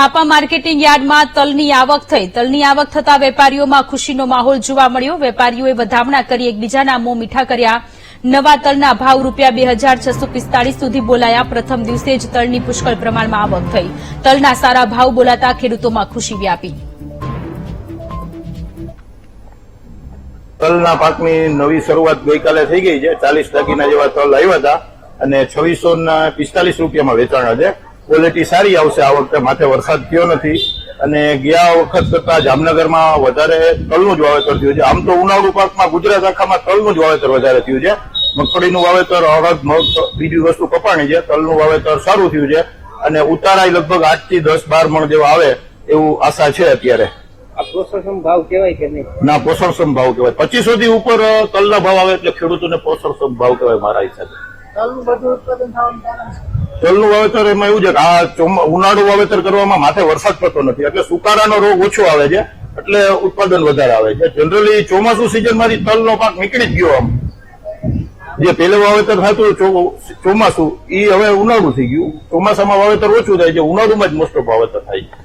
Hapa marketing યાર્ડમાં તલની આવક થઈ. તલની આવક થતા વેપારીઓમાં ખુશીનો માહોલ જોવા મળ્યો. વેપારીઓએ વધામણા કરી એકબીજાના મોં મીઠા કર્યા. નવા તલના ભાવ રૂપિયા બે સુધી બોલાયા. પ્રથમ દિવસે જ તલની પુષ્કળ પ્રમાણમાં આવક થઈ. તલના સારા ભાવ બોલાતા ખેડૂતોમાં ખુશી વ્યાપી. તલના પાકની નવી શરૂઆત ગઈકાલે થઈ ગઈ છે. ચાલીસ ટકીના જેવા તલ આવ્યા હતા અને છવ્વીસો પિસ્તાલીસ રૂપિયામાં વેચાણ છે ક્વોલિટી સારી આવશે. આ વખતે માથે વરસાદ થયો નથી. અને ગયા વખત કરતા જામનગરમાં વધારે તલનું જ વાવેતર થયું છે. આમ તો ઉનાળુ પાકમાં ગુજરાત આખામાં તલનું જ વાવેતર વધારે થયું છે. મગફળીનું વાવેતર અડદ મગ બીજી વસ્તુ કપાણી છે. તલનું વાવેતર સારું થયું છે. અને ઉતારાય લગભગ આઠથી દસ બાર મણ જેવા આવે એવું આશા છે અત્યારે. આ પોષણ ભાવ કહેવાય કે નહીં? ના પોષણક્ષમ ભાવ કહેવાય. પચીસો થી ઉપર તલના ભાવ આવે એટલે ખેડૂતોને પોષણક્ષમ ભાવ કહેવાય મારા હિસાબે. તલનું બધું ઉત્પાદન થવાનું. તલનું વાવેતર એમાં એવું છે કે આ ઉનાળુ વાવેતર કરવામાં માથે વરસાદ પડતો નથી. એટલે સુકારાનો રોગ ઓછો આવે છે, એટલે ઉત્પાદન વધારે આવે છે. જનરલી ચોમાસુ સિઝનમાંથી તલનો પાક નીકળી જ ગયો આમ. જે પેલે વાવેતર થતું ચોમાસું એ હવે ઉનાળુ થઈ ગયું. ચોમાસામાં વાવેતર ઓછું થાય છે, ઉનાળુમાં જ મોસ્ટ ઓફ વાવેતર થાય છે.